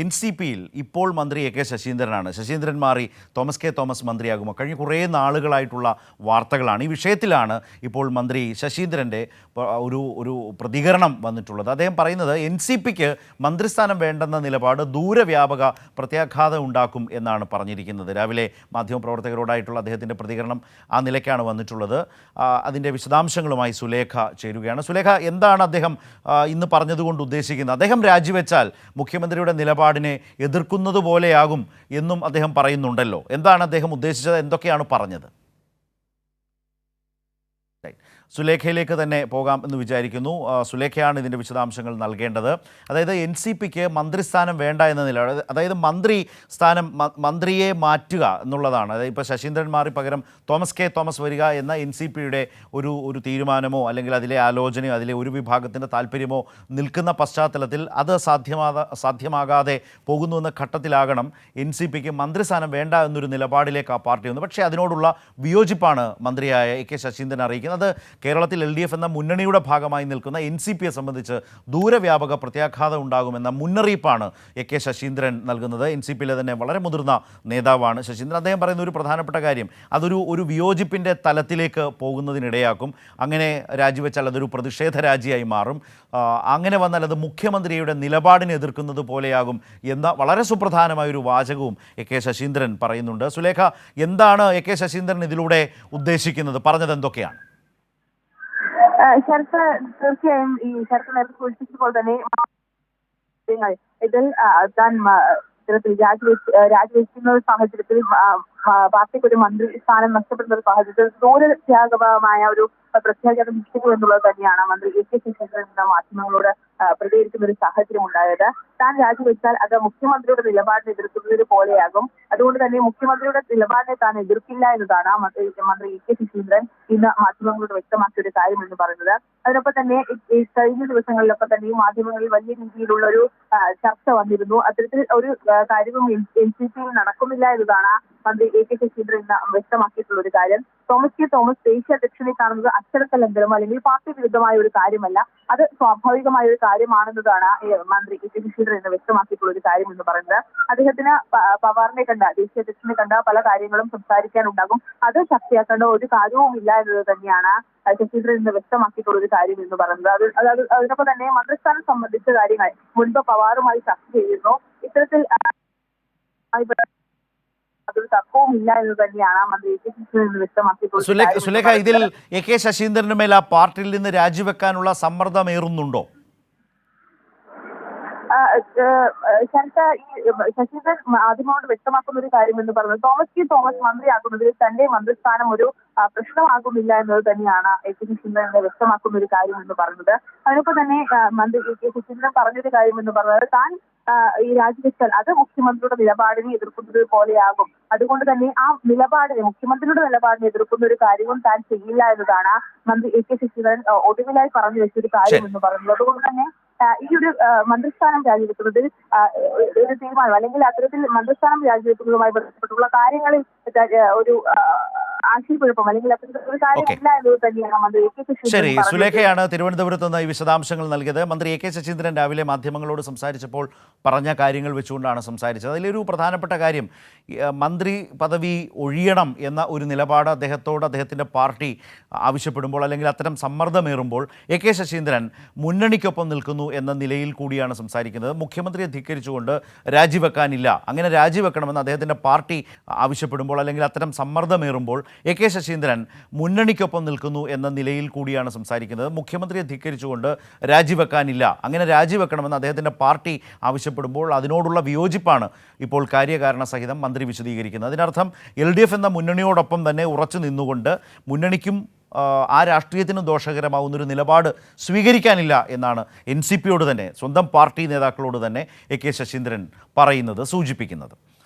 N C പിയിൽ ഇപ്പോൾ മന്ത്രി എ കെ ശശീന്ദ്രനാണ്. ശശീന്ദ്രൻ മാറി തോമസ് കെ തോമസ് മന്ത്രിയാകുമോ? കഴിഞ്ഞ കുറേ നാളുകളായിട്ടുള്ള വാർത്തകളാണ്. ഈ വിഷയത്തിലാണ് ഇപ്പോൾ മന്ത്രി ശശീന്ദ്രന്റെ ഒരു ഒരു പ്രതികരണം വന്നിട്ടുള്ളത്. അദ്ദേഹം പറയുന്നത് എൻ സി പിക്ക് മന്ത്രിസ്ഥാനം വേണ്ടെന്ന നിലപാട് ദൂരവ്യാപക പ്രത്യാഘാതം ഉണ്ടാക്കും എന്നാണ് പറഞ്ഞിരിക്കുന്നത്. രാവിലെ മാധ്യമപ്രവർത്തകരോടായിട്ടുള്ള അദ്ദേഹത്തിന്റെ പ്രതികരണം ആ നിലയ്ക്കാണ് വന്നിട്ടുള്ളത്. അതിന്റെ വിശദാംശങ്ങളുമായി സുലേഖ ചേരുകയാണ്. സുലേഖ എന്താണ് അദ്ദേഹം ഇന്ന് പറഞ്ഞതുകൊണ്ട് ഉദ്ദേശിക്കുന്നത്? അദ്ദേഹം രാജിവെച്ചാൽ മുഖ്യമന്ത്രിയുടെ നിലപാടിനെ എതിർക്കുന്നത് പോലെയാകും എന്നും അദ്ദേഹം പറയുന്നുണ്ടല്ലോ. എന്താണ് അദ്ദേഹം ഉദ്ദേശിച്ചത്? എന്തൊക്കെയാണ് പറഞ്ഞത്. സുലേഖയിലേക്ക് തന്നെ പോകാം എന്ന് വിചാരിക്കുന്നു. സുലേഖയാണ് ഇതിന്റെ വിശദാംശങ്ങൾ നൽകേണ്ടത്. അതായത് എൻ സി പിക്ക് മന്ത്രിസ്ഥാനം വേണ്ട എന്ന നില അതായത് മന്ത്രി സ്ഥാനം മന്ത്രിയെ മാറ്റുക എന്നുള്ളതാണ്. അതായത് ഇപ്പോൾ ശശീന്ദ്രൻ മാറി പകരം തോമസ് കെ തോമസ് വരിക എന്ന എൻ സി പിയുടെ ഒരു ഒരു തീരുമാനമോ അല്ലെങ്കിൽ അതിലെ ആലോചനയോ അതിലെ ഒരു വിഭാഗത്തിന്റെ താല്പര്യമോ നിൽക്കുന്ന പശ്ചാത്തലത്തിൽ അത് സാധ്യമാ സാധ്യമാകാതെ പോകുന്നുവെന്ന ഘട്ടത്തിലാകണം എൻ സി പിക്ക് മന്ത്രിസ്ഥാനം വേണ്ട എന്നൊരു നിലപാടിലേക്ക് ആ പാർട്ടി വന്നു. പക്ഷേ അതിനോടുള്ള വിയോജിപ്പാണ് മന്ത്രിയായ എ കെ ശശീന്ദ്രൻ അറിയിക്കുന്നത്. കേരളത്തിൽ എൽ ഡി എഫ് എന്ന മുന്നണിയുടെ ഭാഗമായി നിൽക്കുന്ന എൻ സി പിയെ സംബന്ധിച്ച് ദൂരവ്യാപക പ്രത്യാഘാതം ഉണ്ടാകുമെന്ന മുന്നറിയിപ്പാണ് എ കെ ശശീന്ദ്രൻ നൽകുന്നത്. എൻ സി പിയിലെ തന്നെ വളരെ മുതിർന്ന നേതാവാണ് ശശീന്ദ്രൻ. അദ്ദേഹം പറയുന്ന ഒരു പ്രധാനപ്പെട്ട കാര്യം അതൊരു ഒരു വിയോജിപ്പിന്റെ തലത്തിലേക്ക് പോകുന്നതിനിടയാക്കും. അങ്ങനെ രാജിവെച്ചാൽ അതൊരു പ്രതിഷേധ രാജിയായി മാറും. അങ്ങനെ വന്നാൽ അത് മുഖ്യമന്ത്രിയുടെ നിലപാടിനെ എതിർക്കുന്നത് പോലെയാകും എന്ന വളരെ സുപ്രധാനമായ ഒരു വാചകവും എ കെ ശശീന്ദ്രൻ പറയുന്നുണ്ട്. സുലേഖ എന്താണ് എ കെ ശശീന്ദ്രൻ ഇതിലൂടെ ഉദ്ദേശിക്കുന്നത്? പറഞ്ഞത് എന്തൊക്കെയാണ് ശരത്ത് തീർച്ചയായും ഈ ശരത്ത് നേരത്തെ സൂചിപ്പിച്ചപ്പോൾ തന്നെ ഇതിൽ താൻ ഇത്തരത്തിൽ രാജിവെച്ച് രാജിവെക്കുന്ന ഒരു സാഹചര്യത്തിൽ പാർട്ടിക്ക് ഒരു മന്ത്രി സ്ഥാനം നഷ്ടപ്പെടുന്ന ഒരു സാഹചര്യത്തിൽ ദൂരത്യാഗമായ ഒരു പ്രത്യാഘാതം നിൽക്കുന്നു എന്നുള്ളത് തന്നെയാണ് മന്ത്രി എ കെ ശശീന്ദ്രൻ എന്ന മാധ്യമങ്ങളോട് പ്രതികരിക്കുന്ന ഒരു സാഹചര്യം ഉണ്ടായത്. താൻ രാജിവെച്ചാൽ അത് മുഖ്യമന്ത്രിയുടെ നിലപാടിനെ എതിർക്കുന്നത് പോലെയാകും. അതുകൊണ്ട് തന്നെ മുഖ്യമന്ത്രിയുടെ നിലപാടിനെ താൻ എതിർക്കില്ല എന്നതാണ് മന്ത്രി മന്ത്രി എ കെ ശശീന്ദ്രൻ ഇന്ന് മാധ്യമങ്ങളോട് വ്യക്തമാക്കിയ ഒരു കാര്യം എന്ന് പറയുന്നത്. അതിനൊപ്പം തന്നെ കഴിഞ്ഞ ദിവസങ്ങളിലൊക്കെ തന്നെ മാധ്യമങ്ങളിൽ വലിയ രീതിയിലുള്ള ഒരു ചർച്ച വന്നിരുന്നു. അത്തരത്തിൽ ഒരു കാര്യവും എൻ സി പിയിൽ നടക്കുന്നില്ല എന്നതാണ് മന്ത്രി എ കെ ശശീന്ദ്രൻ വ്യക്തമാക്കിയിട്ടുള്ള ഒരു കാര്യം. തോമസ് കെ തോമസ് ദേശീയ അധ്യക്ഷനെ കാണുന്നത് അച്ചടക്കലംഘനം അല്ലെങ്കിൽ പാർട്ടി വിരുദ്ധമായ ഒരു കാര്യമല്ല. അത് സ്വാഭാവികമായ ഒരു കാര്യമാണെന്നതാണ് മന്ത്രി കെ. ശശീന്ദ്രൻ എന്ന് വ്യക്തമാക്കിയിട്ടുള്ള ഒരു കാര്യം എന്ന് പറയുന്നത്. അദ്ദേഹത്തിന് പവാറിനെ കണ്ട ദേശീയ അധ്യക്ഷനെ കണ്ട പല കാര്യങ്ങളും സംസാരിക്കാനുണ്ടാകും. അത് ശക്തിയാക്കേണ്ട ഒരു കാര്യവുമില്ല എന്നത് തന്നെയാണ് ശശീന്ദ്രൻ ഇന്ന് വ്യക്തമാക്കിയിട്ടുള്ള ഒരു കാര്യം എന്ന് പറയുന്നത്. അത് അത് അത് അതിനൊപ്പം തന്നെ മന്ത്രിസ്ഥാനം സംബന്ധിച്ച കാര്യങ്ങൾ മുൻപ് പവാറുമായി ചർച്ച ചെയ്തിരുന്നു. ഇത്തരത്തിൽ അതൊരു എന്ന് തന്നെയാണ് മന്ത്രി എ കെ ശശീന്ദ്രൻ ഇന്ന് സുലേഖ ഇതിൽ. എ കെ ശശീന്ദ്രന് മേൽ ആ പാർട്ടിയിൽ നിന്ന് രാജിവെക്കാനുള്ള സമ്മർദ്ദമേറുന്നുണ്ടോ ശരത്ത് ഈ ശശീന്ദ്രൻ മാധ്യമങ്ങളോട് വ്യക്തമാക്കുന്ന ഒരു കാര്യം എന്ന് പറഞ്ഞത് തോമസ് കെ തോമസ് മന്ത്രിയാക്കുന്നതിൽ തന്റെ മന്ത്രിസ്ഥാനം ഒരു പ്രശ്നമാകുന്നില്ല എന്നത് തന്നെയാണ് എ കെ ശശീന്ദ്രൻ വ്യക്തമാക്കുന്ന ഒരു കാര്യം എന്ന് പറയുന്നത് അതിനൊപ്പം തന്നെ മന്ത്രി എ കെ ശശീന്ദ്രൻ പറഞ്ഞൊരു കാര്യം എന്ന് പറഞ്ഞത് താൻ ഈ രാജിവെച്ചാൽ അത് മുഖ്യമന്ത്രിയുടെ നിലപാടിനെ എതിർക്കുന്നത് പോലെയാകും. അതുകൊണ്ട് തന്നെ ആ നിലപാടിനെ മുഖ്യമന്ത്രിയുടെ നിലപാടിനെ എതിർക്കുന്ന ഒരു കാര്യവും താൻ ചെയ്യില്ല എന്നതാണ് മന്ത്രി എ കെ ശശീന്ദ്രൻ ഒടുവിലായി പറഞ്ഞു വെച്ചൊരു കാര്യം. എന്ന് പറയുന്നത് അതുകൊണ്ട് തന്നെ ഈ ഒരു മന്ത്രിസ്ഥാനം രാജിവെക്കുന്നതിൽ ഒരു തീരുമാനം അല്ലെങ്കിൽ അത്തരത്തിൽ മന്ത്രിസ്ഥാനം രാജിവെക്കുന്നതുമായി ബന്ധപ്പെട്ടുള്ള കാര്യങ്ങളിൽ ഒരു ആശയക്കുഴപ്പം. അല്ലെങ്കിൽ അത്തരത്തിൽ ഒരു കാര്യമില്ല എന്നത് തന്നെയാണ് മന്ത്രി എ കെ ശശീന്ദ്രൻ ശരി. സുലേഖയാണ് തിരുവനന്തപുരത്ത് നിന്ന് ഈ വിശദാംശങ്ങൾ നൽകിയത്. മന്ത്രി എ കെ ശശീന്ദ്രൻ രാവിലെ മാധ്യമങ്ങളോട് സംസാരിച്ചപ്പോൾ പറഞ്ഞ കാര്യങ്ങൾ വെച്ചുകൊണ്ടാണ് സംസാരിച്ചത്. അതിലൊരു പ്രധാനപ്പെട്ട കാര്യം മന്ത്രി പദവി ഒഴിയണം എന്ന ഒരു നിലപാട് അദ്ദേഹത്തോട് അദ്ദേഹത്തിന്റെ പാർട്ടി ആവശ്യപ്പെടുമ്പോൾ അല്ലെങ്കിൽ അത്തരം സമ്മർദ്ദമേറുമ്പോൾ എ കെ ശശീന്ദ്രൻ മുന്നണിക്കൊപ്പം നിൽക്കുന്നു എന്ന നിലയിൽ കൂടിയാണ് സംസാരിക്കുന്നത്. മുഖ്യമന്ത്രിയെ ധിക്കരിച്ചുകൊണ്ട് രാജിവെക്കാനില്ല. അങ്ങനെ രാജിവെക്കണമെന്ന് അദ്ദേഹത്തിന്റെ പാർട്ടി ആവശ്യപ്പെടുമ്പോൾ അല്ലെങ്കിൽ അത്തരം സമ്മർദ്ദമേറുമ്പോൾ എ കെ ശശീന്ദ്രൻ മുന്നണിക്കൊപ്പം നിൽക്കുന്നു എന്ന നിലയിൽ കൂടിയാണ് സംസാരിക്കുന്നത്. മുഖ്യമന്ത്രിയെ ധിക്കരിച്ചുകൊണ്ട് രാജിവെക്കാനില്ല. അങ്ങനെ രാജിവെക്കണമെന്ന് അദ്ദേഹത്തിന്റെ പാർട്ടി ആവശ്യപ്പെടുമ്പോൾ അതിനോടുള്ള വിയോജിപ്പാണ് ഇപ്പോൾ കാര്യകാരണ സഹിതം മന്ത്രി വിശദീകരിക്കുന്നത്. അതിനർത്ഥം എൽ ഡി എഫ് എന്ന മുന്നണിയോടൊപ്പം തന്നെ ഉറച്ചു നിന്നുകൊണ്ട് മുന്നണിക്കും ആ, രാഷ്ട്രീയത്തിന് ദോഷകരമാവുന്നൊരു നിലപാട് സ്വീകരിക്കാനില്ല എന്നാണ് എൻ സി പിയോട് തന്നെ സ്വന്തം പാർട്ടി നേതാക്കളോട് തന്നെ എ കെ ശശീന്ദ്രൻ പറയുന്നത് സൂചിപ്പിക്കുന്നത്.